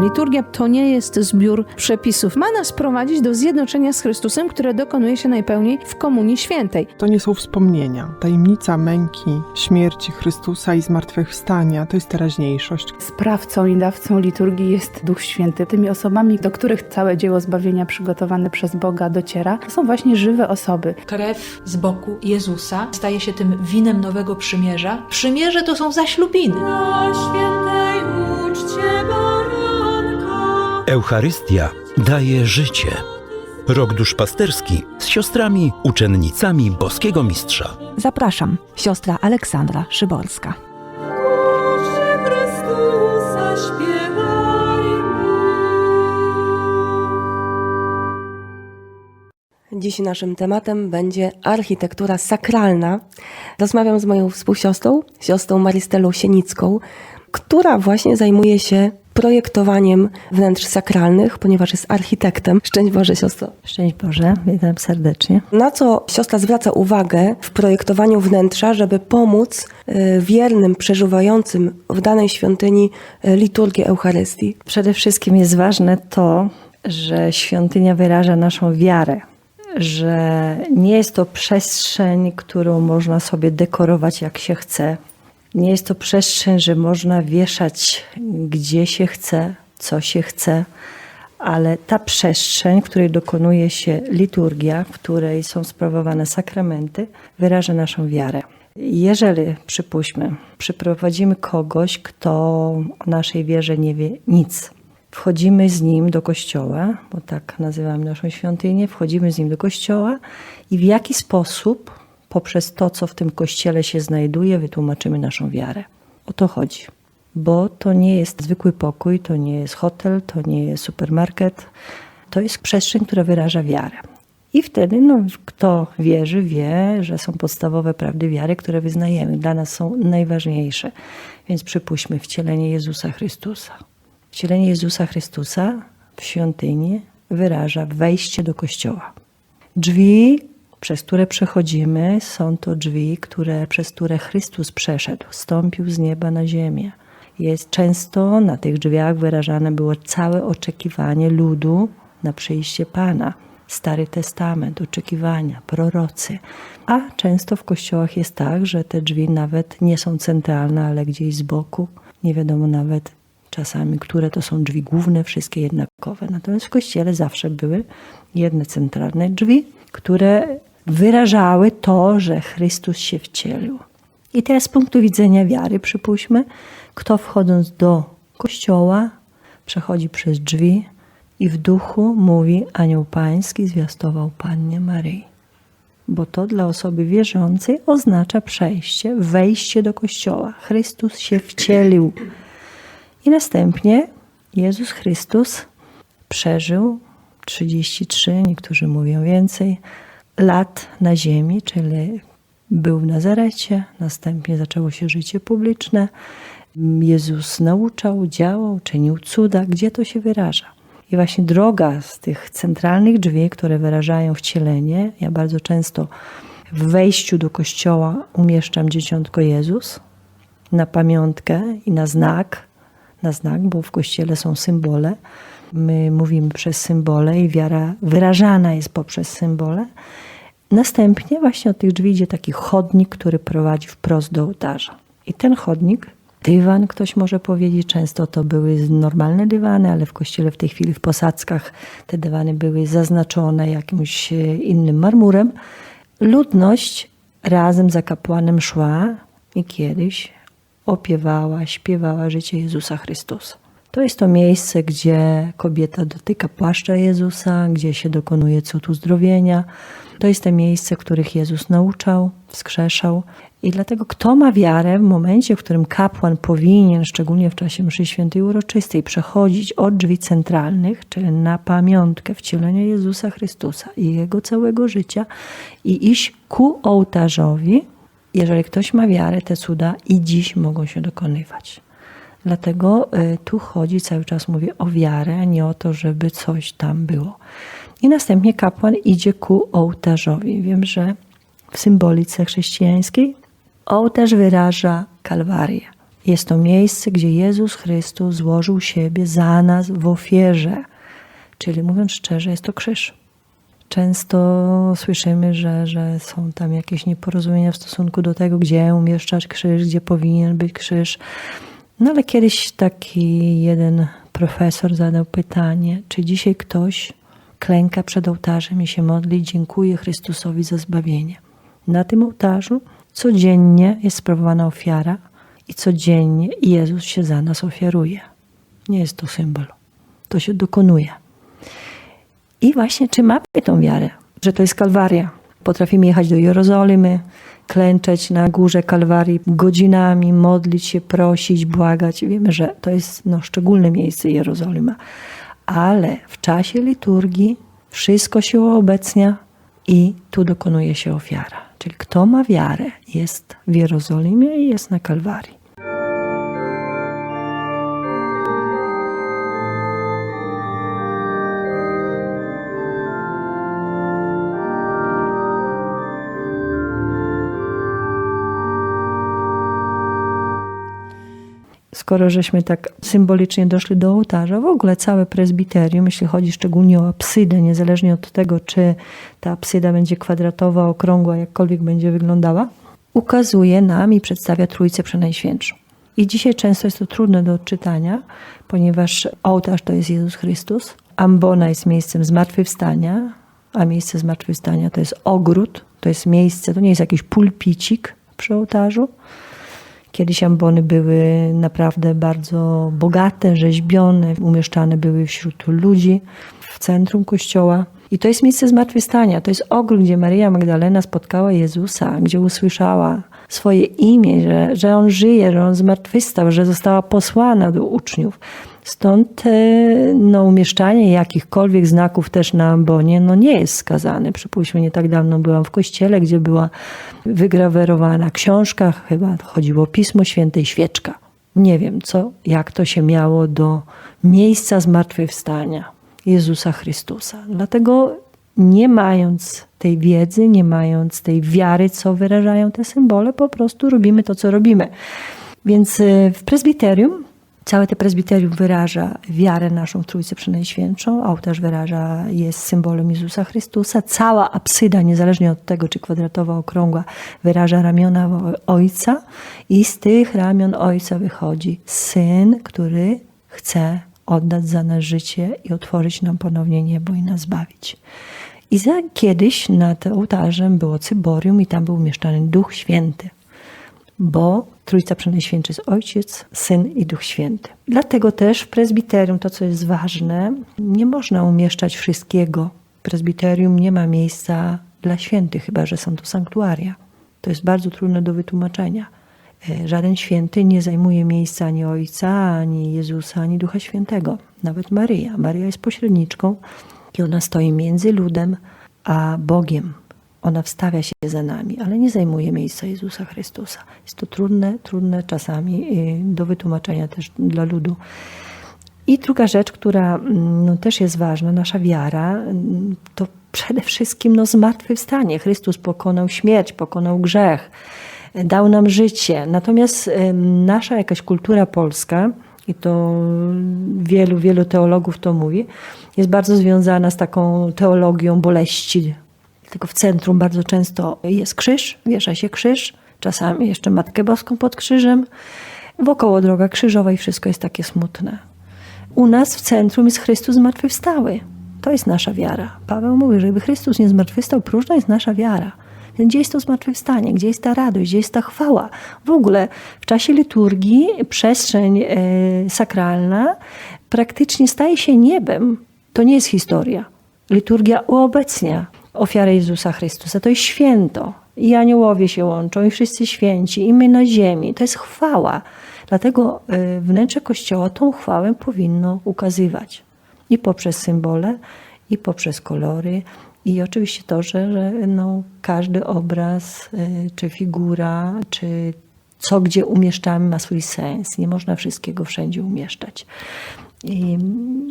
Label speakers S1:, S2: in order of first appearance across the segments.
S1: Liturgia to nie jest zbiór przepisów. Ma nas prowadzić do zjednoczenia z Chrystusem, które dokonuje się najpełniej w Komunii Świętej.
S2: To nie są wspomnienia. Tajemnica męki, śmierci Chrystusa i zmartwychwstania to jest teraźniejszość.
S3: Sprawcą i dawcą liturgii jest Duch Święty. Tymi osobami, do których całe dzieło zbawienia przygotowane przez Boga dociera, to są właśnie żywe osoby.
S4: Krew z boku Jezusa staje się tym winem nowego przymierza. Przymierze to są zaślubiny.
S5: Na świętej uczcie baranka.
S6: Eucharystia daje życie. Rok duszpasterski z siostrami, uczennicami boskiego mistrza.
S7: Zapraszam, siostra Aleksandra Szyborska.
S8: Dziś naszym tematem będzie architektura sakralna. Rozmawiam z moją współsiostrą, siostrą Marystelą Sienicką, która właśnie zajmuje się projektowaniem wnętrz sakralnych, ponieważ jest architektem. Szczęść Boże, siostro.
S9: Szczęść Boże, witam serdecznie.
S8: Na co siostra zwraca uwagę w projektowaniu wnętrza, żeby pomóc e, wiernym, przeżywającym w danej świątyni e, liturgię Eucharystii?
S9: Przede wszystkim jest ważne to, że świątynia wyraża naszą wiarę, że nie jest to przestrzeń, którą można sobie dekorować jak się chce. Nie jest to przestrzeń, że można wieszać gdzie się chce, co się chce, ale ta przestrzeń, w której dokonuje się liturgia, w której są sprawowane sakramenty, wyraża naszą wiarę. Jeżeli, przypuśćmy, przyprowadzimy kogoś, kto o naszej wierze nie wie nic, wchodzimy z nim do kościoła, bo tak nazywamy naszą świątynię, wchodzimy z nim do kościoła i w jaki sposób poprzez to, co w tym kościele się znajduje, wytłumaczymy naszą wiarę. O to chodzi. Bo to nie jest zwykły pokój, to nie jest hotel, to nie jest supermarket. To jest przestrzeń, która wyraża wiarę. I wtedy no, kto wierzy, wie, że są podstawowe prawdy wiary, które wyznajemy. Dla nas są najważniejsze. Więc przypuśćmy wcielenie Jezusa Chrystusa. Wcielenie Jezusa Chrystusa w świątyni wyraża wejście do kościoła. Drzwi, przez które przechodzimy, są to drzwi, które, przez które Chrystus przeszedł, stąpił z nieba na ziemię. Jest często na tych drzwiach wyrażane było całe oczekiwanie ludu na przyjście Pana. Stary Testament, oczekiwania, prorocy. A często w kościołach jest tak, że te drzwi nawet nie są centralne, ale gdzieś z boku. Nie wiadomo nawet czasami, które to są drzwi główne, wszystkie jednakowe. Natomiast w kościele zawsze były jedne centralne drzwi, które wyrażały to, że Chrystus się wcielił. I teraz z punktu widzenia wiary, przypuśćmy, kto wchodząc do kościoła przechodzi przez drzwi i w duchu mówi anioł pański zwiastował Pannie Maryi. Bo to dla osoby wierzącej oznacza przejście, wejście do kościoła. Chrystus się wcielił. I następnie Jezus Chrystus przeżył 33, niektórzy mówią więcej, lat na ziemi, czyli był w Nazarecie, następnie zaczęło się życie publiczne. Jezus nauczał, działał, czynił cuda. Gdzie to się wyraża? I właśnie droga z tych centralnych drzwi, które wyrażają wcielenie, ja bardzo często w wejściu do kościoła umieszczam dzieciątko Jezus na pamiątkę i na znak, na znak, bo w kościele są symbole. My mówimy przez symbole i wiara wyrażana jest poprzez symbole. Następnie właśnie od tych drzwi idzie taki chodnik, który prowadzi wprost do ołtarza. I ten chodnik, dywan, ktoś może powiedzieć, często to były normalne dywany, ale w kościele w tej chwili w posadzkach te dywany były zaznaczone jakimś e, innym marmurem. Ludność razem za kapłanem szła i kiedyś opiewała, śpiewała życie Jezusa Chrystusa. To jest to miejsce, gdzie kobieta dotyka płaszcza Jezusa, gdzie się dokonuje cud uzdrowienia. To jest to miejsce, których Jezus nauczał, wskrzeszał. I dlatego kto ma wiarę w momencie, w którym kapłan powinien, szczególnie w czasie mszy świętej uroczystej, przechodzić od drzwi centralnych, czyli na pamiątkę wcielenia Jezusa Chrystusa i Jego całego życia i iść ku ołtarzowi, jeżeli ktoś ma wiarę, te cuda i dziś mogą się dokonywać. Dlatego y, tu chodzi, cały czas mówię o wiarę, a nie o to, żeby coś tam było. I następnie kapłan idzie ku ołtarzowi. Wiem, że w symbolice chrześcijańskiej ołtarz wyraża Kalwarię. Jest to miejsce, gdzie Jezus Chrystus złożył siebie za nas w ofierze. Czyli mówiąc szczerze, jest to krzyż. Często słyszymy, że, że są tam jakieś nieporozumienia w stosunku do tego, gdzie umieszczać krzyż, gdzie powinien być krzyż. No ale kiedyś taki jeden profesor zadał pytanie, czy dzisiaj ktoś klęka przed ołtarzem i się modli, dziękuję Chrystusowi za zbawienie. Na tym ołtarzu codziennie jest sprawowana ofiara i codziennie Jezus się za nas ofiaruje. Nie jest to symbol. To się dokonuje. I właśnie czy mamy tą wiarę, że to jest Kalwaria? Potrafimy jechać do Jerozolimy, klęczeć na górze Kalwarii godzinami, modlić się, prosić, błagać. Wiemy, że to jest no, szczególne miejsce Jerozolima. Ale w czasie liturgii wszystko się uobecnia i tu dokonuje się ofiara. Czyli kto ma wiarę, jest w Jerozolimie i jest na Kalwarii. Skoro żeśmy tak symbolicznie doszli do ołtarza, w ogóle całe prezbiterium, jeśli chodzi szczególnie o apsydę, niezależnie od tego, czy ta apsyda będzie kwadratowa, okrągła, jakkolwiek będzie wyglądała, ukazuje nam i przedstawia Trójcę Przenajświętszą. I dzisiaj często jest to trudne do odczytania, ponieważ ołtarz to jest Jezus Chrystus, ambona jest miejscem zmartwychwstania, a miejsce zmartwychwstania to jest ogród, to jest miejsce, to nie jest jakiś pulpicik przy ołtarzu, Kiedyś ambony były naprawdę bardzo bogate, rzeźbione, umieszczane były wśród ludzi w centrum kościoła. I to jest miejsce zmartwychwstania. To jest ogród, gdzie Maria Magdalena spotkała Jezusa, gdzie usłyszała swoje imię, że, że On żyje, że On zmartwychwstał, że została posłana do uczniów. Stąd no, umieszczanie jakichkolwiek znaków też na ambonie no, nie jest skazane. Przypuśćmy, nie tak dawno byłam w kościele, gdzie była wygrawerowana książka, chyba chodziło o Pismo Święte i świeczka. Nie wiem, co, jak to się miało do miejsca zmartwychwstania Jezusa Chrystusa. Dlatego nie mając tej wiedzy, nie mając tej wiary, co wyrażają te symbole, po prostu robimy to, co robimy. Więc e, w prezbiterium Całe te prezbiterium wyraża wiarę naszą w Trójcę Przenajświętszą. Ołtarz wyraża, jest symbolem Jezusa Chrystusa. Cała apsyda, niezależnie od tego, czy kwadratowa, okrągła, wyraża ramiona Ojca. I z tych ramion Ojca wychodzi Syn, który chce oddać za nas życie i otworzyć nam ponownie niebo i nas zbawić. I za, kiedyś nad ołtarzem było cyborium i tam był umieszczany Duch Święty bo Trójca Przenajświętsza jest Ojciec, Syn i Duch Święty. Dlatego też w prezbiterium, to co jest ważne, nie można umieszczać wszystkiego. W prezbiterium nie ma miejsca dla świętych, chyba że są to sanktuaria. To jest bardzo trudne do wytłumaczenia. E, Żaden święty nie zajmuje miejsca ani Ojca, ani Jezusa, ani Ducha Świętego. Nawet Maryja. Maryja jest pośredniczką i ona stoi między ludem a Bogiem. Ona wstawia się za nami, ale nie zajmuje miejsca Jezusa Chrystusa. Jest to trudne, trudne czasami y, do wytłumaczenia też dla ludu. I druga rzecz, która mm, no, też jest ważna, nasza wiara, mm, to przede wszystkim no, zmartwychwstanie. Chrystus pokonał śmierć, pokonał grzech, dał nam życie. Natomiast y, nasza jakaś kultura polska, i to wielu, wielu teologów to mówi, jest bardzo związana z taką teologią boleści, tylko w centrum bardzo często jest krzyż, wiesza się krzyż, czasami jeszcze Matkę Boską pod krzyżem. Wokoło droga krzyżowa i wszystko jest takie smutne. U nas w centrum jest Chrystus zmartwychwstały. To jest nasza wiara. Paweł mówi, że gdyby Chrystus nie zmartwychwstał, próżna jest nasza wiara. Gdzie jest to zmartwychwstanie? Gdzie jest ta radość? Gdzie jest ta chwała? W ogóle w czasie liturgii przestrzeń e, sakralna praktycznie staje się niebem. To nie jest historia. Liturgia uobecnia ofiarę Jezusa Chrystusa. To jest święto. I aniołowie się łączą, i wszyscy święci, i my na ziemi. To jest chwała. Dlatego y, wnętrze Kościoła tą chwałę powinno ukazywać. I poprzez symbole, i poprzez kolory, i oczywiście to, że, że no, każdy obraz, y, czy figura, czy co gdzie umieszczamy ma swój sens. Nie można wszystkiego wszędzie umieszczać. I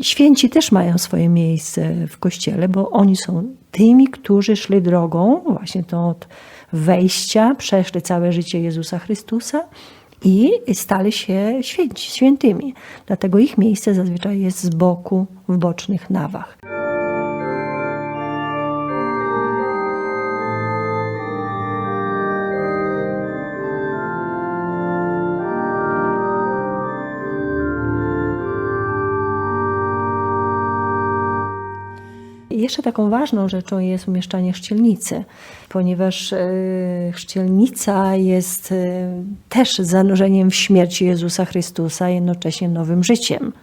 S9: święci też mają swoje miejsce w kościele, bo oni są tymi, którzy szli drogą, właśnie tą od wejścia, przeszli całe życie Jezusa Chrystusa i stali się święci, świętymi. Dlatego ich miejsce zazwyczaj jest z boku, w bocznych nawach. Jeszcze taką ważną rzeczą jest umieszczanie chrzcielnicy, ponieważ e, chrzcielnica jest e, też zanurzeniem w śmierci Jezusa Chrystusa, jednocześnie nowym życiem.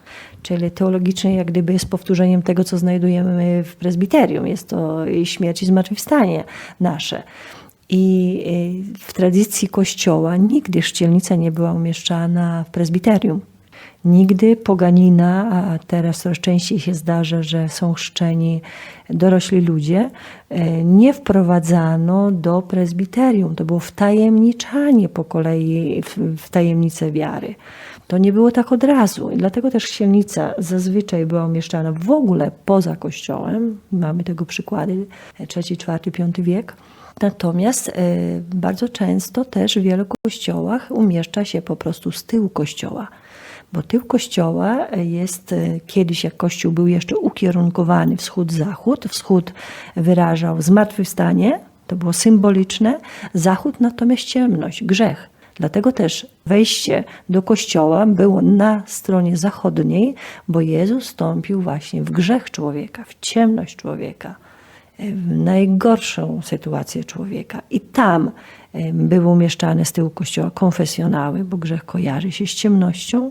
S9: Czyli teologicznie jak gdyby jest powtórzeniem tego, co znajdujemy w prezbiterium. Jest to śmierć i zmartwychwstanie nasze. I e, w tradycji Kościoła nigdy chrzcielnica nie była umieszczana w prezbiterium. Nigdy poganina, a teraz coraz częściej się zdarza, że są chrzczeni dorośli ludzie, e, nie wprowadzano do prezbiterium. To było wtajemniczanie po kolei w, tajemnicę wiary. To nie było tak od razu. Dlatego też chrzcielnica zazwyczaj była umieszczana w ogóle poza kościołem. Mamy tego przykłady, trzeci, czwarty, piąty wiek. Natomiast e, bardzo często też w wielu kościołach umieszcza się po prostu z tyłu kościoła. Bo tył kościoła jest e, kiedyś, jak kościół był jeszcze ukierunkowany wschód-zachód, wschód wyrażał zmartwychwstanie, to było symboliczne, zachód natomiast ciemność, grzech. Dlatego też wejście do kościoła było na stronie zachodniej, bo Jezus wstąpił właśnie w grzech człowieka, w ciemność człowieka, e, w najgorszą sytuację człowieka. I tam e, były umieszczane z tyłu kościoła konfesjonały, bo grzech kojarzy się z ciemnością.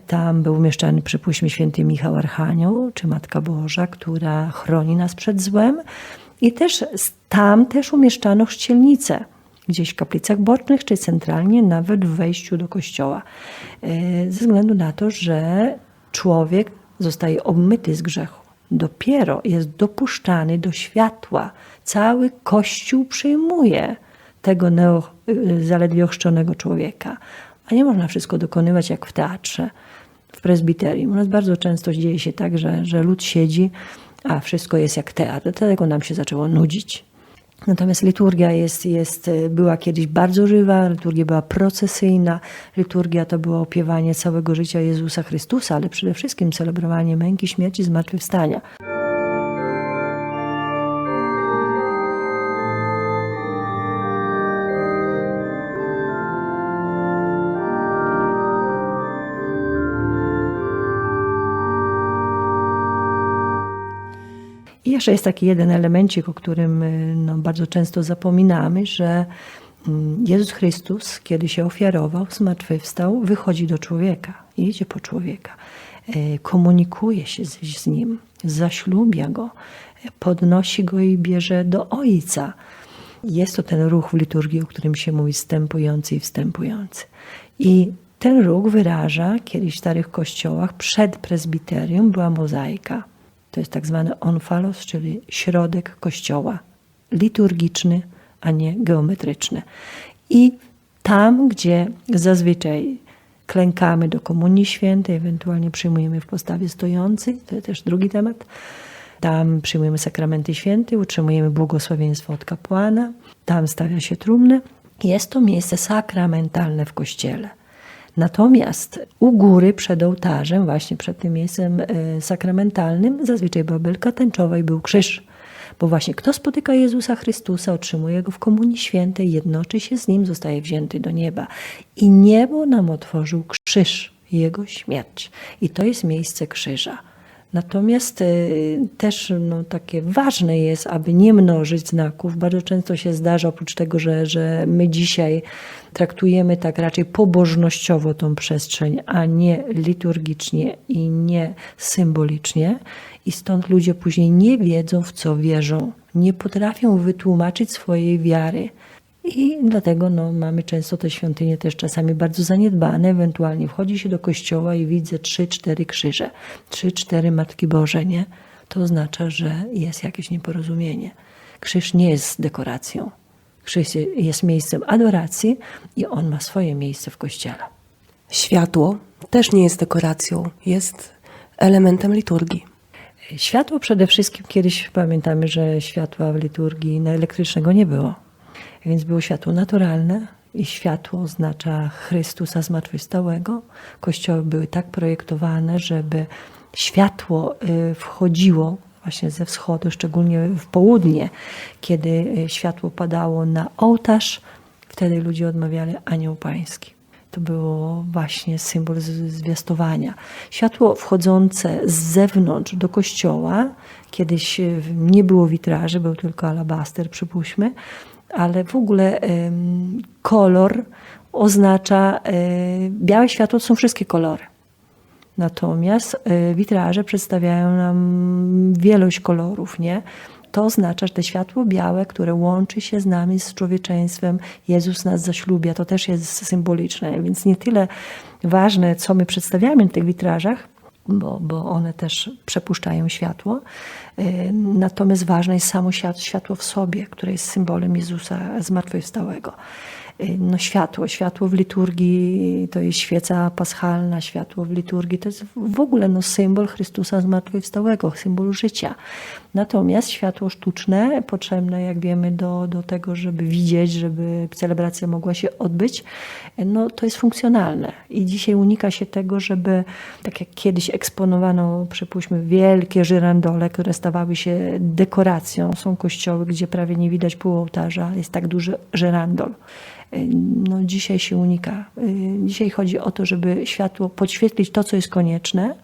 S9: Tam był umieszczany, przypuśćmy, święty Michał Archanioł, czy Matka Boża, która chroni nas przed złem. I też tam też umieszczano chrzcielnicę, gdzieś w kaplicach bocznych, czy centralnie, nawet w wejściu do kościoła. E, Ze względu na to, że człowiek zostaje obmyty z grzechu. Dopiero jest dopuszczany do światła. Cały Kościół przyjmuje tego neo, y, zaledwie ochrzczonego człowieka. A nie można wszystko dokonywać jak w teatrze, w prezbiterium. U nas bardzo często dzieje się tak, że, że lud siedzi, a wszystko jest jak teatr. Dlatego nam się zaczęło nudzić. Natomiast liturgia jest, jest, była kiedyś bardzo żywa, liturgia była procesyjna, liturgia to było opiewanie całego życia Jezusa Chrystusa, ale przede wszystkim celebrowanie męki, śmierci, zmartwychwstania. Jeszcze jest taki jeden elemencik, o którym y, no, bardzo często zapominamy, że mm, Jezus Chrystus, kiedy się ofiarował, zmartwychwstał, wychodzi do człowieka, idzie po człowieka, e, komunikuje się z, z nim, zaślubia go, podnosi go i bierze do Ojca. Jest to ten ruch w liturgii, o którym się mówi wstępujący i wstępujący. I ten ruch wyraża, kiedyś w starych kościołach, przed prezbiterium była mozaika. To jest tak zwany onfalos, czyli środek kościoła, liturgiczny, a nie geometryczny. I tam, gdzie zazwyczaj klękamy do Komunii Świętej, ewentualnie przyjmujemy w postawie stojącej, to jest też drugi temat, tam przyjmujemy sakramenty święte, utrzymujemy błogosławieństwo od kapłana, tam stawia się trumnę. Jest to miejsce sakramentalne w kościele. Natomiast u góry przed ołtarzem, właśnie przed tym miejscem e, sakramentalnym, zazwyczaj była belka tęczowa i był krzyż. Bo właśnie kto spotyka Jezusa Chrystusa, otrzymuje go w Komunii Świętej, jednoczy się z Nim, zostaje wzięty do nieba. I niebo nam otworzył krzyż, Jego śmierć. I to jest miejsce krzyża. Natomiast y, też no, takie ważne jest, aby nie mnożyć znaków. Bardzo często się zdarza, oprócz tego, że, że my dzisiaj traktujemy tak raczej pobożnościowo tą przestrzeń, a nie liturgicznie i nie symbolicznie. I stąd ludzie później nie wiedzą, w co wierzą. Nie potrafią wytłumaczyć swojej wiary. I dlatego no, mamy często te świątynie też czasami bardzo zaniedbane. Ewentualnie wchodzi się do kościoła i widzę trzy, cztery krzyże, trzy, cztery Matki Boże, nie? To oznacza, że jest jakieś nieporozumienie. Krzyż nie jest dekoracją. Krzyż jest miejscem adoracji i on ma swoje miejsce w kościele.
S8: Światło też nie jest dekoracją, jest elementem liturgii.
S9: Światło przede wszystkim, kiedyś pamiętamy, że światła w liturgii na elektrycznego nie było. Więc było światło naturalne, I światło oznacza Chrystusa zmartwychwstałego. Kościoły były tak projektowane, żeby światło y, wchodziło właśnie ze wschodu, szczególnie w południe, kiedy y, światło padało na ołtarz, wtedy ludzie odmawiali anioł pański. To było właśnie symbol zwiastowania. Światło wchodzące z zewnątrz do kościoła, kiedyś y, nie było witraży, był tylko alabaster, przypuśćmy, ale w ogóle kolor oznacza, e, białe światło to są wszystkie kolory. Natomiast e, witraże przedstawiają nam wielość kolorów, nie? To oznacza, że te światło białe, które łączy się z nami, z człowieczeństwem, Jezus nas zaślubia, to też jest symboliczne, więc nie tyle ważne, co my przedstawiamy w tych witrażach, bo, bo one też przepuszczają światło. E, Natomiast ważne jest samo świat- światło w sobie, które jest symbolem Jezusa zmartwychwstałego. E, No światło, światło w liturgii to jest świeca paschalna, światło w liturgii to jest w ogóle no, symbol Chrystusa zmartwychwstałego, symbol życia. Natomiast światło sztuczne, potrzebne jak wiemy do, do tego, żeby widzieć, żeby celebracja mogła się odbyć, no to jest funkcjonalne. I dzisiaj unika się tego, żeby tak jak kiedyś eksponowano, przypuśćmy, wielkie żyrandole, które stawały się dekoracją. Są kościoły, gdzie prawie nie widać pół ołtarza, jest tak duży żyrandol. No, dzisiaj się unika. Dzisiaj chodzi o to, żeby światło podświetlić to, co jest konieczne,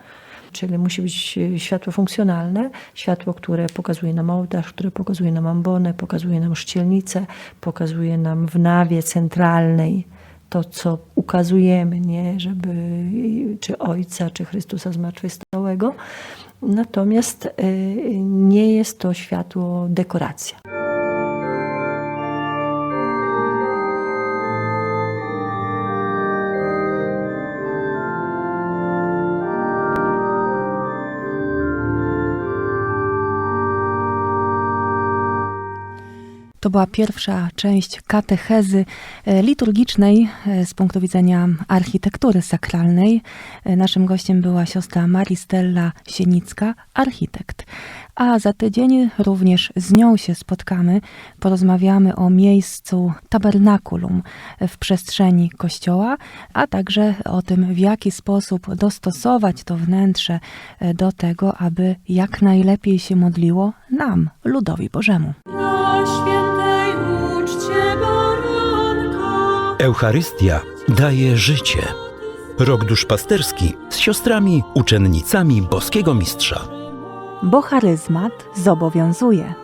S9: Czyli musi być e, światło funkcjonalne, światło, które pokazuje nam ołtarz, które pokazuje nam ambonę, pokazuje nam szcielnicę, pokazuje nam w nawie centralnej to, co ukazujemy, nie, żeby czy Ojca, czy Chrystusa zmartwychwstałego. Natomiast nie jest to światło dekoracja.
S7: To była pierwsza część katechezy e, liturgicznej e, z punktu widzenia architektury sakralnej. E, Naszym gościem była siostra Maristella Sienicka, architekt. A za tydzień również z nią się spotkamy. Porozmawiamy o miejscu tabernakulum w przestrzeni kościoła, a także o tym, w jaki sposób dostosować to wnętrze do tego, aby jak najlepiej się modliło nam, ludowi Bożemu.
S6: Eucharystia daje życie. Rok duszpasterski z siostrami, uczennicami boskiego mistrza.
S7: bo charyzmat zobowiązuje.